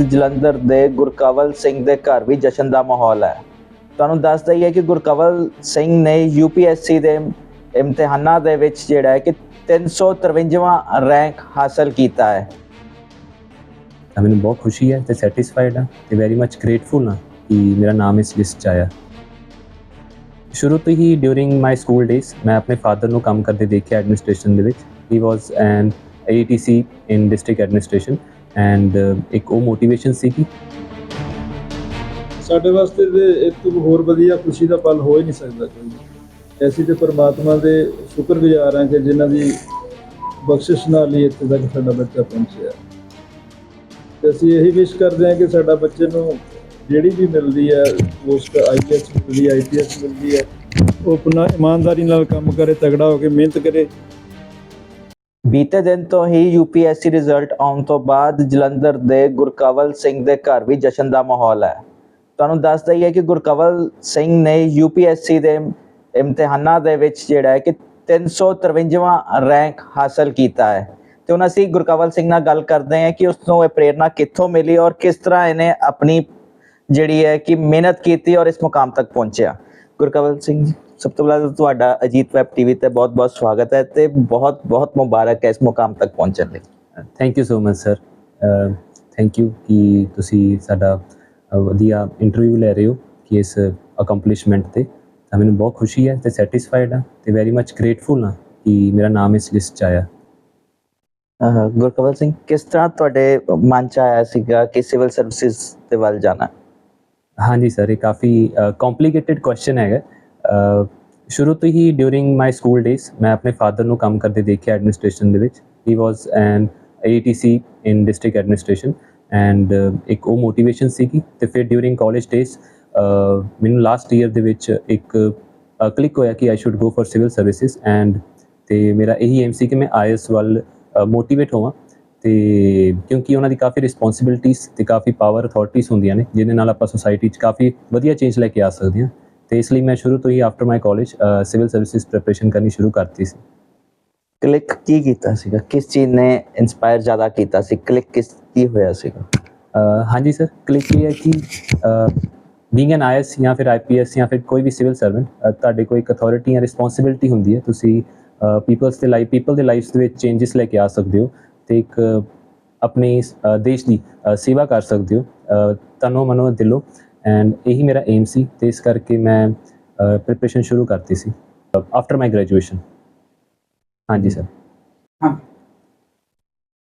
ਜਲੰਧਰ ਦੇ ਗੁਰਕਵਲ ਸਿੰਘ ਦੇ ਘਰ ਵੀ ਜਸ਼ਨ ਦਾ ਮਾਹੌਲ ਹੈ। ਤੁਹਾਨੂੰ ਦੱਸ ਦਈਏ ਕਿ ਗੁਰਕਵਲ ਸਿੰਘ ਨੇ ਯੂਪੀਐਸਸੀ ਦੇ ਇਮਤਿਹਾਨਾਂ ਦੇ ਵਿੱਚ ਜਿਹੜਾ ਹੈ ਕਿ 353ਵਾਂ ਰੈਂਕ ਹਾਸਲ ਕੀਤਾ ਹੈ। ਮੈਨੂੰ ਬਹੁਤ ਖੁਸ਼ੀ ਹੈ ਤੇ ਸੈਟੀਸਫਾਈਡ ਹਾਂ ਤੇ ਵੈਰੀ ਮੱਚ ਗ੍ਰੇਟਫੁਲ ਹਾਂ ਕਿ ਮੇਰਾ ਨਾਮ ਇਸ ਲਿਸਟ 'ਚ ਆਇਆ। ਸ਼ੁਰੂ ਤੋਂ ਹੀ ਡਿਊਰਿੰਗ ਮਾਈ ਸਕੂਲ ਡੇਜ਼ ਮੈਂ ਆਪਣੇ ਫਾਦਰ ਨੂੰ ਕੰਮ ਕਰਦੇ ਦੇਖਿਆ ਐਡਮਿਨਿਸਟ੍ਰੇਸ਼ਨ ਦੇ ਵਿੱਚ। ਹੀ was an AETC in district administration and uh, ਇੱਕ ਉਹ ਮੋਟੀਵੇਸ਼ਨ ਸੀ ਕਿ ਸਾਡੇ ਵਾਸਤੇ ਤੇ ਇਹ ਤੋਂ ਹੋਰ ਵਧੀਆ ਖੁਸ਼ੀ ਦਾ ਪਲ ਹੋ ਹੀ ਨਹੀਂ ਸਕਦਾ ਕੋਈ। ਐਸੀ ਤੇ ਪਰਮਾਤਮਾ ਦੇ ਸ਼ੁਕਰਗੁਜ਼ਾਰ ਹਾਂ ਕਿ ਜਿਨ੍ਹਾਂ ਦੀ ਬਖਸ਼ਿਸ਼ ਨਾਲ ਹੀ ਇੱਥੇ ਤੱਕ ਸਾਡਾ ਬੱਚਾ ਪਹੁੰਚਿਆ। ਤੇ ਅਸੀਂ ਇਹੀ ਵਿਸ਼ ਕਰਦੇ ਹਾਂ ਕਿ ਸਾਡਾ ਬੱਚੇ ਨੂੰ ਜਿਹੜੀ ਵੀ ਮਿਲਦੀ ਹੈ ਪੋਸਟ ਆਈਪੀਐਸ ਮਿਲਦੀ ਹੈ ਆਈਪੀਐਸ ਮਿਲਦੀ ਹੈ, ਉਹ ਆਪਣਾ ਇਮਾਨਦਾਰੀ ਨਾਲ ਕੰਮ ਕਰੇ, ਤਗੜਾ ਹੋ ਕੇ ਮਿਹਨਤ ਕਰੇ। ਬੀਤੇ ਦਿਨ ਤੋਂ ਹੀ ਯੂਪੀਐਸਸੀ ਰਿਜ਼ਲਟ ਆਉਣ ਤੋਂ ਬਾਅਦ ਜਲੰਧਰ ਦੇ ਗੁਰਕਵਲ ਸਿੰਘ ਦੇ ਘਰ ਵੀ ਜਸ਼ਨ ਦਾ ਮਾਹੌਲ ਹੈ। ਤੁਹਾਨੂੰ ਦੱਸ ਦਈਏ ਕਿ ਗੁਰਕਵਲ ਸਿੰਘ ਨੇ ਯੂਪੀਐਸਸੀ ਦੇ ਇਮਤਿਹਾਨਾਂ ਦੇ ਵਿੱਚ ਜਿਹੜਾ ਹੈ ਕਿ 353ਵਾਂ ਰੈਂਕ ਹਾਸਲ ਕੀਤਾ ਹੈ। ਤੇ ਹੁਣ ਅਸੀਂ ਗੁਰਕਵਲ ਸਿੰਘ ਨਾਲ ਗੱਲ ਕਰਦੇ ਹਾਂ ਕਿ ਉਸ ਨੂੰ ਇਹ ਪ੍ਰੇਰਣਾ ਕਿੱਥੋਂ ਮਿਲੀ ਔਰ ਕਿਸ ਤਰ੍ਹਾਂ ਇਹਨੇ ਆਪਣੀ ਜਿਹੜੀ ਹੈ ਕਿ ਮਿਹਨਤ ਕੀਤੀ ਔਰ ਇਸ ਮੁਕਾਮ ਤੱਕ ਪਹੁੰਚਿਆ। ਗੁਰਕਵਲ ਸਿੰਘ ਜੀ, ਸਭ ਤੋਂ ਪਹਿਲਾਂ ਤੁਹਾਡਾ ਅਜੀਤ ਵੈਬ ਟੀਵੀ ਤੇ ਬਹੁਤ-ਬਹੁਤ ਸਵਾਗਤ ਹੈ ਤੇ ਬਹੁਤ-ਬਹੁਤ ਮੁਬਾਰਕ ਹੈ ਇਸ ਮੁਕਾਮ ਤੱਕ ਪਹੁੰਚਣ ਲਈ। Thank you so much sir thank you ਕਿ ਤੁਸੀਂ ਸਾਡਾ ਵਧੀਆ ਇੰਟਰਵਿਊ ਲੈ ਰਹੇ ਹੋ ਕਿ ਇਸ ਅਕੰਪਲਿਸ਼ਮੈਂਟ ਤੇ। ਤਾਂ ਮੈਨੂੰ ਬਹੁਤ ਖੁਸ਼ੀ ਹੈ ਤੇ ਸੈਟੀਸਫਾਈਡ ਹਾਂ ਤੇ ਵੈਰੀ ਮੱਚ ਗ੍ਰੇਟਫੁਲ ਹਾਂ ਕਿ ਮੇਰਾ ਨਾਮ ਇਸ ਲਿਸਟ 'ਚ ਆਇਆ। ਗੁਰਕਵਲ ਸਿੰਘ ਕਿਸ ਤਰ੍ਹਾਂ ਤੁਹਾਡੇ ਮਨ ਚ ਆਇਆ ਸੀਗਾ ਕਿ ਸਿਵਲ ਸਰਵਿਸਿਜ਼ ਦੇ ਵੱਲ ਜਾਣਾ? ਹਾਂਜੀ ਸਰ ਇਹ ਕਾਫੀ ਕੰਪਲਿਕੇਟਿਡ ਕੁਐਸਚਨ ਹੈਗਾ। ਸ਼ੁਰੂ ਤੋਂ ਹੀ ਡਿਊਰਿੰਗ ਮਾਈ ਸਕੂਲ ਡੇਜ਼ ਮੈਂ ਆਪਣੇ ਫਾਦਰ ਨੂੰ ਕੰਮ ਕਰਦੇ ਦੇਖਿਆ ਐਡਮਿਨਿਸਟ੍ਰੇਸ਼ਨ ਦੇ ਵਿੱਚ। ਹੀ was an AETC in district administration and ਇੱਕ ਉਹ ਮੋਟੀਵੇਸ਼ਨ ਸੀਗੀ। ਤੇ ਫਿਰ ਡਿਊਰਿੰਗ ਕਾਲਜ ਡੇਜ਼ ਮੈਨੂੰ ਲਾਸਟ ਈਅਰ ਦੇ ਵਿੱਚ ਇੱਕ ਕਲਿੱਕ ਹੋਇਆ ਕਿ I should go for civil services and ਤੇ ਮੇਰਾ ਇਹੀ ਏਮ ਸੀ ਕਿ ਮੈਂ ਆਈਐਸ ਵੱਲ ਮੋਟੀਵੇਟ ਹੋਵਾਂ। ਤੇ ਕਿਉਂਕਿ ਉਹਨਾਂ ਦੀ ਕਾਫੀ ਰਿਸਪੌਂਸਿਬਿਲਟੀਆਂ ਤੇ ਕਾਫੀ ਪਾਵਰ ਅਥਾਰਟੀਆਂ ਹੁੰਦੀਆਂ ਨੇ, ਜਿਹਦੇ ਨਾਲ ਆਪਾਂ ਸੋਸਾਇਟੀ 'ਚ ਕਾਫੀ ਵਧੀਆ ਚੇਂਜ ਲੈ ਕੇ ਆ ਸਕਦੇ ਹਾਂ। ਤੇ ਇਸ ਲਈ ਮੈਂ ਸ਼ੁਰੂ ਤੋਂ ਹੀ after my college civil services preparation ਕਰਨੀ ਸ਼ੁਰੂ ਕਰਤੀ ਸੀ। ਕਲਿੱਕ ਕੀ ਕੀਤਾ ਸੀਗਾ? ਕਿਸ ਚੀਜ਼ ਨੇ ਇਨਸਪਾਇਰ ਜ਼ਿਆਦਾ ਕੀਤਾ ਸੀ? ਕਲਿੱਕ ਕਿਸ ਕੀ ਹੋਇਆ ਸੀਗਾ? ਹਾਂਜੀ ਸਰ ਕਲਿੱਕ ਇਹ ਹੈ ਕਿ ਬੀਇੰਗ ਐਨ ਆਈਐਸ ਜਾਂ ਫਿਰ ਆਈਪੀਐਸ ਜਾਂ ਫਿਰ ਕੋਈ ਵੀ ਸਿਵਲ ਸਰਵੈਂਟ ਤੁਹਾਡੇ ਕੋਲ ਇੱਕ ਅਥਾਰਟੀ ਜਾਂ ਰਿਸਪੌਂਸਿਬਿਲਟੀ ਹੁੰਦੀ ਹੈ ਤੁਸੀਂ ਪੀਪਲਸ ਦੇ ਲਾਈਫ ਪੀਪਲ ਦੇ ਲਾਈਫਸ ਦੇ ਵਿੱਚ ਚੇਂਜਸ ਲੈ ਕੇ ਆ ਸਕਦੇ ਹੋ ਤੇ ਇੱਕ ਆਪਣੀ ਦੇਸ਼ ਦੀ ਸੇਵਾ ਕਰ ਸਕਦੇ ਹੋ। ਤਨੋ ਮਨੋ ਦਿਲੋਂ। ਐਂਡ ਇਹੀ ਮੇਰਾ ਏਮ ਸੀ ਤੇ ਇਸ ਕਰਕੇ ਮੈਂ ਪ੍ਰੀਪਰੇਸ਼ਨ ਸ਼ੁਰੂ ਕਰਤੀ ਸੀ ਆਫਟਰ ਮਾਈ ਗ੍ਰੈਜੂਏਸ਼ਨ ਹਾਂਜੀ ਸਰ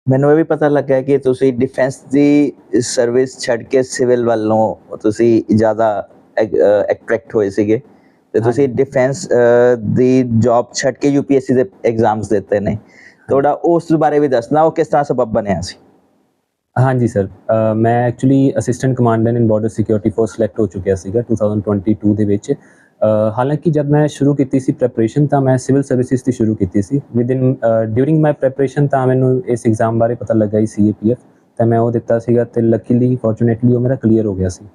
ਮੈਨੂੰ ਇਹ ਵੀ ਪਤਾ ਲੱਗਾ ਕਿ ਤੁਸੀਂ ਡਿਫੈਂਸ ਦੀ ਸਰਵਿਸ ਛੱਡ ਕੇ ਸਿਵਲ ਵੱਲੋਂ ਤੁਸੀਂ ਜ਼ਿਆਦਾ ਐਟਰੈਕਟ ਹੋਏ ਸੀਗੇ। ਤੇ ਤੁਸੀਂ ਡਿਫੈਂਸ ਦੀ ਜੌਬ ਛੱਡ ਕੇ ਯੂਪੀਐਸਸੀ ਦੇ ਐਗਜ਼ਾਮਸ ਦਿੱਤੇ ਨੇ। ਥੋੜਾ ਉਸ ਬਾਰੇ ਵੀ ਦੱਸਣਾ ਉਹ ਕਿਸ ਤਰ੍ਹਾਂ ਸਬਬ ਬਣਿਆ ਸੀ? ਹਾਂਜੀ ਸਰ ਮੈਂ actually assistant commandant in border security force select ਹੋ ਚੁੱਕਿਆ ਸੀਗਾ 2022 ਦੇ ਵਿੱਚ। ਹਾਲਾਂਕਿ ਜਦ ਮੈਂ ਸ਼ੁਰੂ ਕੀਤੀ ਸੀ ਪ੍ਰੈਪਰੇਸ਼ਨ ਤਾਂ ਮੈਂ ਸਿਵਲ ਸਰਵਿਸਿਜ਼ ਦੀ ਸ਼ੁਰੂ ਕੀਤੀ ਸੀ। Within during my preparation ਤਾਂ ਮੈਨੂੰ ਇਸ ਐਗਜ਼ਾਮ ਬਾਰੇ ਪਤਾ ਲੱਗਾ ਹੀ ਸੀਏਪੀਐਫ ਤਾਂ ਮੈਂ ਉਹ ਦਿੱਤਾ ਸੀਗਾ ਤੇ ਲੱਕੀਲੀ ਫੋਰਚੂਨੇਟਲੀ ਉਹ ਮੇਰਾ ਕਲੀਅਰ ਹੋ ਗਿਆ ਸੀ।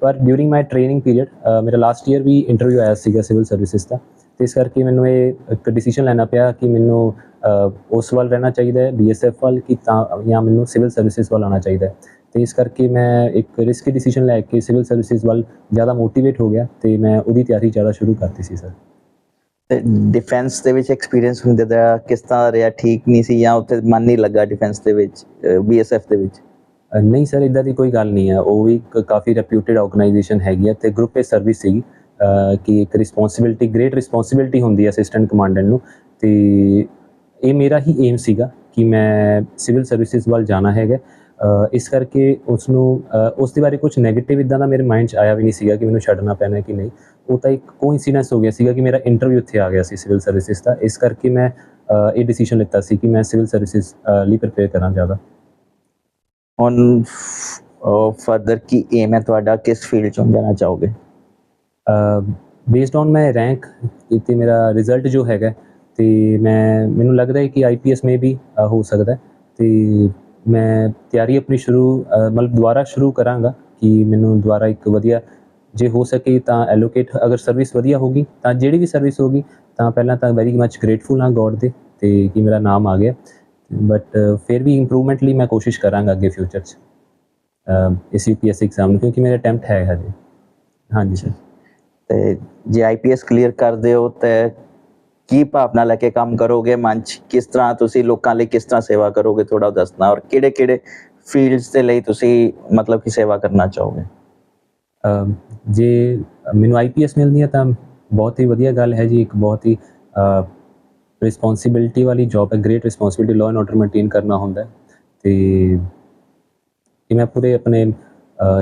ਪਰ ਡਿਊਰਿੰਗ ਮਾਈ ਟ੍ਰੇਨਿੰਗ ਪੀਰੀਅਡ ਮੇਰਾ ਲਾਸਟ ਈਅਰ ਵੀ ਇੰਟਰਵਿਊ ਆਇਆ ਸੀਗਾ ਸਿਵਲ ਸਰਵਿਸਿਜ਼ ਦਾ। ਤੇ ਇਸ ਕਰਕੇ ਮੈਨੂੰ ਇਹ ਇੱਕ ਡਿਸੀਜਨ ਲੈਣਾ ਪਿਆ ਕਿ ਮੈਨੂੰ ਉਸ ਵੱਲ ਰਹਿਣਾ ਚਾਹੀਦਾ ਹੈ ਬੀਐਸਐਫ ਵੱਲ ਕਿ ਤਾਂ ਜਾਂ ਮੈਨੂੰ ਸਿਵਲ ਸਰਵਿਸਿਜ਼ ਵੱਲ ਆਉਣਾ ਚਾਹੀਦਾ ਹੈ। ਤੇ ਇਸ ਕਰਕੇ ਮੈਂ ਇੱਕ ਰਿਸਕੀ ਡਿਸੀਜਨ ਲੈ ਕੇ ਸਿਵਲ ਸਰਵਿਸਿਜ਼ ਵੱਲ ਜ਼ਿਆਦਾ ਮੋਟੀਵੇਟ ਹੋ ਗਿਆ ਤੇ ਮੈਂ ਉਹਦੀ ਤਿਆਰੀ ਜ਼ਿਆਦਾ ਸ਼ੁਰੂ ਕਰਤੀ ਸੀ ਸਰ ਡਿਫੈਂਸ ਦੇ ਵਿੱਚ ਐਕਸਪੀਰੀਅੰਸ ਹੁੰਦੇ ਦਾ ਕਿਸ ਤਰ੍ਹਾਂ ਰਿਹਾ? ਠੀਕ ਨਹੀਂ ਸੀ ਜਾਂ ਉੱਥੇ ਮਨ ਨਹੀਂ ਲੱਗਾ ਡਿਫੈਂਸ ਦੇ ਵਿੱਚ ਬੀਐਸਐਫ ਦੇ ਵਿੱਚ? ਨਹੀਂ ਸਰ ਇਦਾਂ ਦੀ ਕੋਈ ਗੱਲ ਨਹੀਂ ਹੈ। ਉਹ ਵੀ ਇੱਕ ਕਾਫੀ ਰੈਪਿਊਟਡ ਆਰਗੇਨਾਈਜੇਸ਼ਨ ਹੈਗੀ ਹੈ ਤੇ ਗਰੁੱਪ ਏ ਸਰਵਿਸ ਅ, ਕਿ ਇੱਕ ਰਿਸਪੌਂਸਿਬਿਲਟੀ ਗ੍ਰੇਟ ਰਿਸਪੌਂਸਿਬਿਲਟੀ ਹੁੰਦੀ ਹੈ ਅਸਿਸਟੈਂਟ ਕਮਾਂਡੈਂਟ ਨੂੰ। ਤੇ ਇਹ ਮੇਰਾ ਹੀ ਏਮ ਸੀਗਾ ਕਿ ਮੈਂ ਸਿਵਲ ਸਰਵਿਸਿਜ਼ ਵੱਲ ਜਾਣਾ ਹੈਗਾ। ਇਸ ਕਰਕੇ ਉਸ ਨੂੰ ਉਸ ਦੇ ਬਾਰੇ ਕੁਝ 네ਗੇਟਿਵ ਇਦਾਂ ਦਾ ਮੇਰੇ ਮਾਈਂਡ 'ਚ ਆਇਆ ਵੀ ਨਹੀਂ ਸੀਗਾ ਕਿ ਮੈਨੂੰ ਛੱਡਣਾ ਪੈਣਾ ਹੈ ਕਿ ਨਹੀਂ। ਉਹ ਤਾਂ ਇੱਕ ਕੋਇਨਸੀਡੈਂਸ ਹੋ ਗਿਆ ਸੀਗਾ ਕਿ ਮੇਰਾ ਇੰਟਰਵਿਊ ਉੱਥੇ ਆ ਗਿਆ ਸੀ ਸਿਵਲ ਸਰਵਿਸਿਜ਼ ਦਾ। ਇਸ ਕਰਕੇ ਮੈਂ ਇਹ ਡਿਸੀਜਨ ਲਿੱਤਾ ਸੀ ਕਿ ਮੈਂ ਸਿਵਲ ਸਰਵਿਸਿਜ਼ ਲਈ ਪ੍ਰਪੇਅਰ ਕਰਾਂ ਜ਼ਿਆਦਾ। ਹੁਣ ਫਰਦਰ ਕੀ ਏਮ ਹੈ ਤੁਹਾਡਾ? ਕਿਸ ਫੀਲਡ ਚੋਂ ਜਾਣਾ ਚਾਹੋਗੇ? ਬੇਸਡ ਔਨ ਮਾਈ ਰੈਂਕ ਤੇ ਮੇਰਾ ਰਿਜ਼ਲਟ ਜੋ ਹੈਗਾ ਤੇ ਮੈਂ ਮੈਨੂੰ ਲੱਗਦਾ ਹੈ ਕਿ ਆਈਪੀਐਸ ਮੇ ਵੀ ਹੋ ਸਕਦਾ ਹੈ। ਤੇ ਮੈਂ ਤਿਆਰੀ ਆਪਣੀ ਸ਼ੁਰੂ ਮਤਲਬ ਦੁਬਾਰਾ ਸ਼ੁਰੂ ਕਰਾਂਗਾ ਕਿ ਮੈਨੂੰ ਦੁਬਾਰਾ ਇੱਕ ਵਧੀਆ ਜੇ ਹੋ ਸਕੇ ਤਾਂ ਐਲੋਕੇਟ ਅਗਰ ਸਰਵਿਸ ਵਧੀਆ ਹੋਗੀ ਤਾਂ ਜਿਹੜੀ ਵੀ ਸਰਵਿਸ ਹੋਗੀ ਤਾਂ ਪਹਿਲਾਂ ਤਾਂ ਵੈਰੀ ਮੱਚ ਗ੍ਰੇਟਫੁਲ ਹਾਂ ਗੋਡ ਦੇ ਤੇ ਕਿ ਮੇਰਾ ਨਾਮ ਆ ਗਿਆ। ਬਟ ਫਿਰ ਵੀ ਇੰਪਰੂਵਮੈਂਟ ਲਈ ਮੈਂ ਕੋਸ਼ਿਸ਼ ਕਰਾਂਗਾ ਅੱਗੇ ਫਿਊਚਰ 'ਚ ਅਹ, ਇਸ ਯੂਪੀਐਸਸੀ ਐਗਜ਼ਾਮ ਨੂੰ ਕਿਉਂਕਿ ਮੇਰਾ ਅਟੈਂਪਟ ਹੈ ਹਜੇ। ਹਾਂਜੀ ਸਰ ਤੇ ਜੇ ਆਈਪੀਐਸ ਕਲੀਅਰ ਕਰਦੇ ਹੋ ਤੇ ਕੀ ਭਾਵਨਾ ਲੈ ਕੇ ਕੰਮ ਕਰੋਗੇ ਮਨ 'ਚ? ਕਿਸ ਤਰ੍ਹਾਂ ਤੁਸੀਂ ਲੋਕਾਂ ਲਈ ਕਿਸ ਤਰ੍ਹਾਂ ਸੇਵਾ ਕਰੋਗੇ? ਥੋੜਾ ਦੱਸਣਾ। ਔਰ ਕਿਹੜੇ ਕਿਹੜੇ ਫੀਲਡਸ ਦੇ ਲਈ ਤੁਸੀਂ ਮਤਲਬ ਕਿ ਸੇਵਾ ਕਰਨਾ ਚਾਹੋਗੇ? ਜੇ ਮੈਨੂੰ ਆਈਪੀਐਸ ਮਿਲਦੀ ਹੈ ਤਾਂ ਬਹੁਤ ਹੀ ਵਧੀਆ ਗੱਲ ਹੈ ਜੀ। ਇੱਕ ਬਹੁਤ ਹੀ ਰਿਸਪੌਂਸਿਬਿਲਟੀ ਵਾਲੀ ਜੌਬ ਹੈ। Great responsibility law and order maintain ਕਰਨਾ ਹੁੰਦਾ ਹੈ। ਤੇ ਕਿ ਮੈਂ ਪੂਰੇ ਆਪਣੇ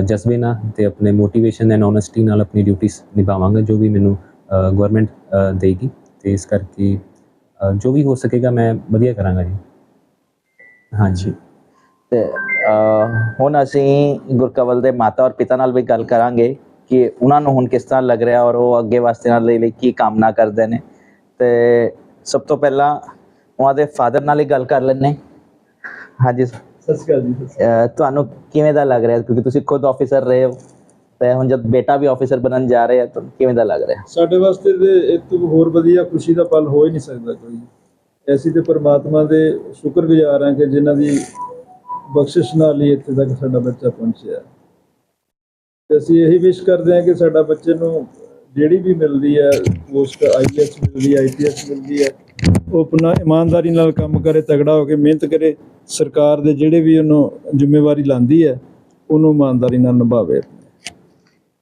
ਜਜ਼ਬੇ ਨਾਲ ਤੇ ਆਪਣੇ ਮੋਟੀਵੇਸ਼ਨ ਐਂਡ ਓਨੈਸਟੀ ਨਾਲ ਆਪਣੀ ਡਿਊਟੀਆਂ ਨਿਭਾਵਾਂਗਾ, ਜੋ ਵੀ ਮੈਨੂੰ ਗਵਰਨਮੈਂਟ ਦੇਗੀ। ਤੇ ਇਸ ਕਰਕੇ ਜੋ ਵੀ ਹੋ ਸਕੇਗਾ ਮੈਂ ਵਧੀਆ ਕਰਾਂਗਾ ਜੀ। ਹਾਂਜੀ। ਤੇ ਹੁਣ ਅਸੀਂ ਗੁਰਕਵਲ ਦੇ ਮਾਤਾ ਔਰ ਪਿਤਾ ਨਾਲ ਵੀ ਗੱਲ ਕਰਾਂਗੇ ਕਿ ਉਹਨਾਂ ਨੂੰ ਹੁਣ ਕਿਸ ਤਰ੍ਹਾਂ ਲੱਗ ਰਿਹਾ ਔਰ ਉਹ ਅੱਗੇ ਵਾਸਤੇ ਨਾਲ ਲਈ ਲਈ ਕੀ ਕਾਮਨਾ ਕਰਦੇ ਨੇ। ਤੇ ਸਭ ਤੋਂ ਪਹਿਲਾਂ ਉਹਨਾਂ ਦੇ ਫਾਦਰ ਨਾਲ ਹੀ ਗੱਲ ਕਰ ਲੈਣੇ ਹਾਂਜੀ। ਸਤਿ ਸ਼੍ਰੀ ਅਕਾਲ ਜੀ ਤੁਹਾਨੂੰ ਕਿਵੇਂ ਦਾ ਲੱਗ ਰਿਹਾ? ਕਿਉਂਕਿ ਤੁਸੀਂ ਖੁਦ ਆਫੀਸਰ ਰਹੇ ਹੋ। ਤੇ ਹੁਣ ਜਦ ਬੇਟਾ ਵੀ ਆਫੀਸਰ ਬਣਨ ਜਾ ਰਿਹਾ ਤਾਂ ਕਿਵੇਂ ਦਾ ਲੱਗ ਰਿਹਾ? ਸਾਡੇ ਵਾਸਤੇ ਤੇ ਇਹ ਤੋਂ ਹੋਰ ਵਧੀਆ ਖੁਸ਼ੀ ਦਾ ਪਲ ਹੋ ਹੀ ਨਹੀਂ ਸਕਦਾ ਕੋਈ। ਐਸੀ ਤੇ ਪ੍ਰਮਾਤਮਾ ਦੇ ਸ਼ੁਕਰਗੁਜ਼ਾਰ ਹਾਂ ਕਿ ਜਿਨ੍ਹਾਂ ਦੀ ਬਖਸ਼ਿਸ਼ ਨਾਲ ਹੀ ਇੱਥੇ ਤੱਕ ਸਾਡਾ ਬੱਚਾ ਪਹੁੰਚਿਆ। ਤੇ ਅਸੀਂ ਇਹੀ ਵਿਸ਼ ਕਰਦੇ ਹਾਂ ਕਿ ਸਾਡਾ ਬੱਚੇ ਨੂੰ ਜਿਹੜੀ ਵੀ ਮਿਲਦੀ ਹੈ ਪੋਸਟ ਆਈਐਸ ਮਿਲਦੀ ਹੈ ਆਈਪੀਐਸ ਮਿਲਦੀ ਹੈ, ਉਹ ਆਪਣਾ ਇਮਾਨਦਾਰੀ ਨਾਲ ਕੰਮ ਕਰੇ, ਤਗੜਾ ਹੋ ਕੇ ਮਿਹਨਤ ਕਰੇ, ਸਰਕਾਰ ਦੇ ਜਿਹੜੇ ਵੀ ਉਹਨੂੰ ਜ਼ਿੰਮੇਵਾਰੀ ਲਾਂਦੀ ਹੈ, ਉਹਨੂੰ ਇਮਾਨਦਾਰੀ ਨਾਲ ਨਿਭਾਵੇ।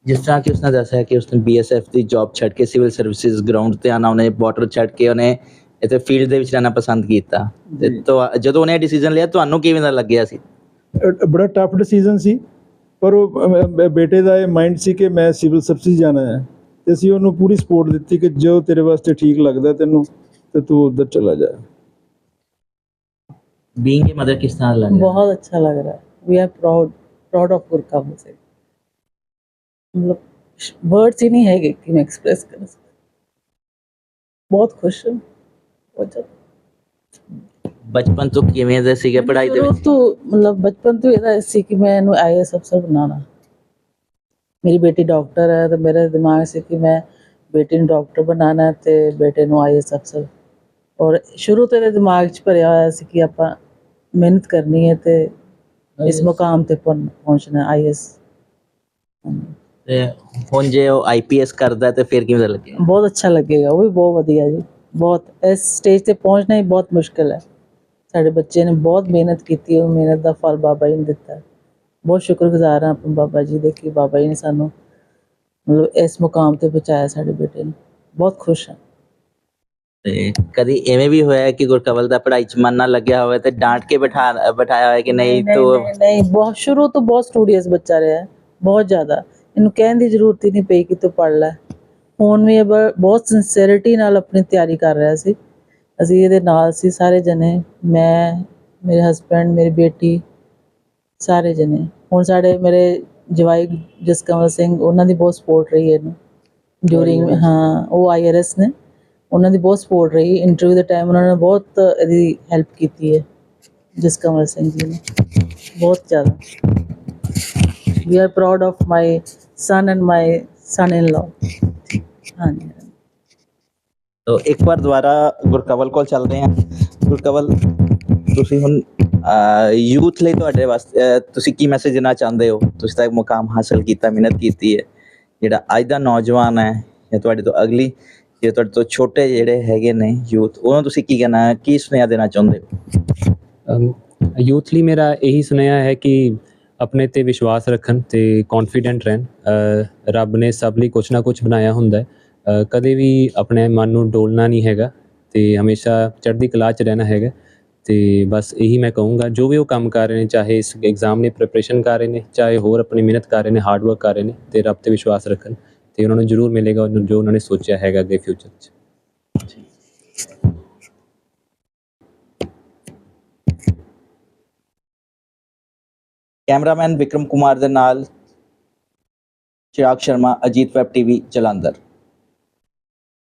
ਜਿਸ ਤਰ੍ਹਾਂ ਕਿ ਉਸਨੇ ਦੱਸਿਆ ਕਿ ਉਸਨੇ ਬੀਐਸਐਫ ਦੀ ਜੌਬ ਛੱਡ ਕੇ ਸਿਵਲ ਸਰਵਿਸਿਜ਼ ਗਰਾਊਂਡ ਤੇ ਆਣਾ ਉਹਨੇ ਬਾਰਡਰ ਛੱਡ ਕੇ ਉਹਨੇ ਇੱਥੇ ਫੀਲਡ ਦੇ ਵਿੱਚ ਰਹਿਣਾ ਪਸੰਦ ਕੀਤਾ ਤੇ ਜੀ। ਤੁਹਾ- ਜਦੋਂ ਉਹਨੇ ਡਿਸੀਜਨ ਲਿਆ ਤੁਹਾਨੂੰ ਕਿਵੇਂ ਦਾ ਲੱਗਿਆ ਸੀ ਅ- ਬੜਾ ਟਫ ਡਿਸੀਜਨ ਸੀ ਪਰ ਉਹ ਅ, ਬ- ਬੇਟੇ ਦਾ ਇਹ ਮਾਈਂਡ ਸੀ ਕਿ ਮੈਂ ਸਿਵਲ ਸਰਵਿਸ ਜਾਣਾ ਹੈ ਤੇ ਅਸੀਂ ਉਹਨੂੰ ਪੂਰੀ ਸਪੋਰਟ ਦਿੱਤੀ ਕਿ ਜੋ ਤੇਰੇ ਵਾਸਤੇ ਠੀਕ ਲੱਗਦਾ ਤੈਨੂੰ ਤੇ ਤੂੰ ਉਧਰ ਚਲਾ ਜਾ ਬੀਇੰਗ ਏ ਮਦਰ ਕਿਸ ਤਰ੍ਹਾਂ ਲੱਗ ਰਿਹਾ बहुत अच्छा लग रहा है we are proud proud of Gurkabal से ਮਤਲਬ ਵਰਡਸ ਹੀ ਨਹੀਂ ਹੈਗੇ ਕਿ ਮੈਂ ਐਕਸਪ੍ਰੈਸ ਕਰ ਸਕਾਂ। ਬਹੁਤ ਖੁਸ਼ ਹਾਂ। ਬਹੁਤ ਜ਼ਿਆਦਾ। ਬਚਪਨ ਤੋਂ ਕਿਵੇਂ ਦਾ ਸੀਗਾ ਪੜ੍ਹਾਈ ਦੇ ਵਿੱਚ? ਤੋਂ ਮਤਲਬ ਬਚਪਨ ਤੋਂ ਇਹਦਾ ਸੀ ਕਿ ਮੈਂ ਇਹਨੂੰ ਆਈਐਸ ਅਫਸਰ ਬਣਾਉਣਾ। ਮੇਰੀ ਬੇਟੀ ਡਾਕਟਰ ਹੈ ਤੇ ਮੇਰਾ ਦਿਮਾਗ ਸੀ ਕਿ ਮੈਂ ਬੇਟੀ ਨੂੰ ਡਾਕਟਰ ਬਣਾਉਣਾ ਹੈ ਤੇ ਬੇਟੇ ਨੂੰ ਆਈਐਸ ਅਫਸਰ। ਔਰ ਸ਼ੁਰੂ ਤੋਂ ਇਹਦੇ ਦਿਮਾਗ 'ਚ ਭਰਿਆ ਹੋਇਆ ਸੀ ਕਿ ਆਪਾਂ ਮਿਹਨਤ ਕਰਨੀ ਹੈ ਤੇ ਇਸ ਮੁਕਾਮ ਤੇ ਪਹੁੰਚਣਾ ਆਈਐਸ। ਤੇ ਹੁਣ ਜੇ ਉਹ ਆਈਪੀਐਸ ਕਰਦਾ ਤੇ ਫਿਰ ਕਿਵੇਂ ਦਾ ਲੱਗਿਆ ਬਹੁਤ ਅੱਛਾ ਲੱਗੇਗਾ ਉਹ ਵੀ ਬਹੁਤ ਵਧੀਆ ਜੀ। ਬਹੁਤ ਇਸ ਸਟੇਜ ਤੇ ਪਹੁੰਚਣਾ ਹੀ ਬਹੁਤ ਮੁਸ਼ਕਲ ਹੈ। ਸਾਡੇ ਬੱਚੇ ਨੇ ਬਹੁਤ ਮਿਹਨਤ ਕੀਤੀ ਉਹ ਮਿਹਨਤ ਦਾ ਫਲ ਬਾਬਾ ਜੀ ਨੇ ਦਿੱਤਾ। ਬਹੁਤ ਸ਼ੁਕਰਗੁਜ਼ਾਰ ਹਾਂ ਆਪਣੇ ਬਾਬਾ ਜੀ ਦੇ ਕਿ ਬਾਬਾ ਜੀ ਨੇ ਸਾਨੂੰ ਮਤਲਬ ਇਸ ਮੁਕਾਮ ਤੇ ਪਹੁੰਚਾਇਆ ਸਾਡੇ ਬੇਟੇ ਨੂੰ। ਬਹੁਤ ਖੁਸ਼ ਹਾਂ। ਤੇ ਕਦੀ ਐਵੇਂ ਵੀ ਹੋਇਆ ਕਿ ਗੁਰਕਵਲ ਦਾ ਪੜ੍ਹਾਈ 'ਚ ਮਨ ਨਾ ਲੱਗਿਆ ਹੋਵੇ ਤੇ ਡਾਂਟ ਕੇ ਬਿਠਾ ਬਿਠਾਇਆ ਹੋਇਆ ਕਿ ਨਹੀਂ ਤੂੰ ਨਹੀਂ ਬਹੁਤ ਸ਼ੁਰੂ ਤੋਂ ਬਹੁਤ ਸਟੂਡੀਅਸ ਬੱਚਾ ਰਿਹਾ ਬਹੁਤ ਜ਼ਿਆਦਾ। ਇਹਨੂੰ ਕਹਿਣ ਦੀ ਜ਼ਰੂਰਤ ਹੀ ਨਹੀਂ ਪਈ ਕਿ ਤੂੰ ਪੜ੍ਹ ਲੈ। ਹੁਣ ਵੀ ਬਹੁਤ ਸਿੰਸੀਅਰਿਟੀ ਨਾਲ ਆਪਣੀ ਤਿਆਰੀ ਕਰ ਰਿਹਾ ਸੀ। ਅਸੀਂ ਇਹਦੇ ਨਾਲ ਸੀ ਸਾਰੇ ਜਣੇ ਮੈਂ ਮੇਰੇ ਹਸਬੰਡ ਮੇਰੀ ਬੇਟੀ ਸਾਰੇ ਜਣੇ। ਹੁਣ ਸਾਡੇ ਮੇਰੇ ਜਵਾਈ ਜਸਕਮਲ ਸਿੰਘ ਉਹਨਾਂ ਦੀ ਬਹੁਤ ਸਪੋਰਟ ਰਹੀ ਹੈ ਇਹਨੂੰ। ਡਿਊਰਿੰਗ ਹਾਂ ਉਹ ਆਈਆਰਐਸ ਨੇ। ਉਹਨਾਂ ਦੀ ਬਹੁਤ ਸਪੋਰਟ ਰਹੀ। ਇੰਟਰਵਿਊ ਦੇ ਟਾਈਮ ਉਹਨਾਂ ਨੇ ਬਹੁਤ ਇਹਦੀ ਹੈਲਪ ਕੀਤੀ ਹੈ ਜਸਕਮਲ ਸਿੰਘ ਜੀ ਨੇ। ਬਹੁਤ ਜ਼ਿਆਦਾ। We are proud of my my son in law ਹਾਂਜੀ। ਤੋ ਇੱਕ ਵਾਰ ਦੁਬਾਰਾ ਗੁਰਕਵਲ ਕੋਲ ਚੱਲਦੇ ਹਾਂ। ਗੁਰਕਵਲ ਤੁਸੀਂ ਹੁਣ ਯੂਥ ਲਈ ਤੁਹਾਡੇ ਵਾਸਤੇ ਅਹ, ਤੁਸੀਂ ਕੀ ਮੈਸੇਜ ਦੇਣਾ ਚਾਹੁੰਦੇ ਹੋ? ਤੁਸੀਂ ਤਾਂ ਇੱਕ ਮੁਕਾਮ ਹਾਸਲ ਕੀਤਾ ਮਿਹਨਤ ਕੀਤੀ ਹੈ। ਜਿਹੜਾ ਅੱਜ ਦਾ ਨੌਜਵਾਨ ਹੈ ਜਾਂ ਤੁਹਾਡੇ ਤੋਂ ਅਗਲੀ ਜੇ ਤੁਹਾਡੇ ਤੋਂ ਛੋਟੇ ਜਿਹੜੇ ਹੈਗੇ ਨੇ ਯੂਥ ਉਹਨਾਂ ਤੁਸੀਂ ਕੀ ਕਹਿਣਾ ਕੀ ਸੁਨੇਹਾ ਦੇਣਾ ਚਾਹੁੰਦੇ ਹੋ? ਯੂਥ ਲਈ ਮੇਰਾ ਇਹੀ ਸੁਨੇਹਾ ਹੈ ਕਿ ਆਪਣੇ ਤੇ ਵਿਸ਼ਵਾਸ ਰੱਖਣ ਤੇ ਕੌਨਫੀਡੈਂਟ ਰਹਿਣ ਰੱਬ ਨੇ ਸਭ ਲਈ ਕੁਝ ਨਾ ਕੁਝ ਬਣਾਇਆ ਹੁੰਦਾ ਹੈ। ਕਦੇ ਵੀ ਆਪਣੇ ਮਨ ਨੂੰ ਡੋਲਣਾ ਨਹੀਂ ਹੈਗਾ ਤੇ ਹਮੇਸ਼ਾ ਚੜ੍ਹਦੀ ਕਲਾ 'ਚ ਰਹਿਣਾ ਹੈਗਾ। ਤੇ ਬਸ ਇਹੀ ਮੈਂ ਕਹੂੰਗਾ, ਜੋ ਵੀ ਉਹ ਕੰਮ ਕਰ ਰਹੇ ਨੇ, ਚਾਹੇ ਇਸ ਐਗਜ਼ਾਮ ਦੀ ਪ੍ਰੈਪਰੇਸ਼ਨ ਕਰ ਰਹੇ ਨੇ, ਚਾਹੇ ਹੋਰ ਆਪਣੀ ਮਿਹਨਤ ਕਰ ਰਹੇ ਨੇ ਹਾਰਡ ਵਰਕ ਕਰ ਰਹੇ ਨੇ, ਤੇ ਰੱਬ ਤੇ ਵਿਸ਼ਵਾਸ ਰੱਖਣ ਤੇ ਉਹਨਾਂ ਨੂੰ ਜ਼ਰੂਰ ਮਿਲੇਗਾ ਉਹ ਜੋ ਉਹਨਾਂ ਨੇ ਸੋਚਿਆ ਹੈਗਾ ਅੱਗੇ ਫਿਊਚਰ 'ਚ। ਕੈਮਰਾਮੈਨ ਵਿਕਰਮ ਕੁਮਾਰ ਦੇ ਨਾਲ ਚਿਰਾਗ ਸ਼ਰਮਾ ਅਜੀਤ ਵੈਬ ਟੀਵੀ ਜਲੰਧਰ।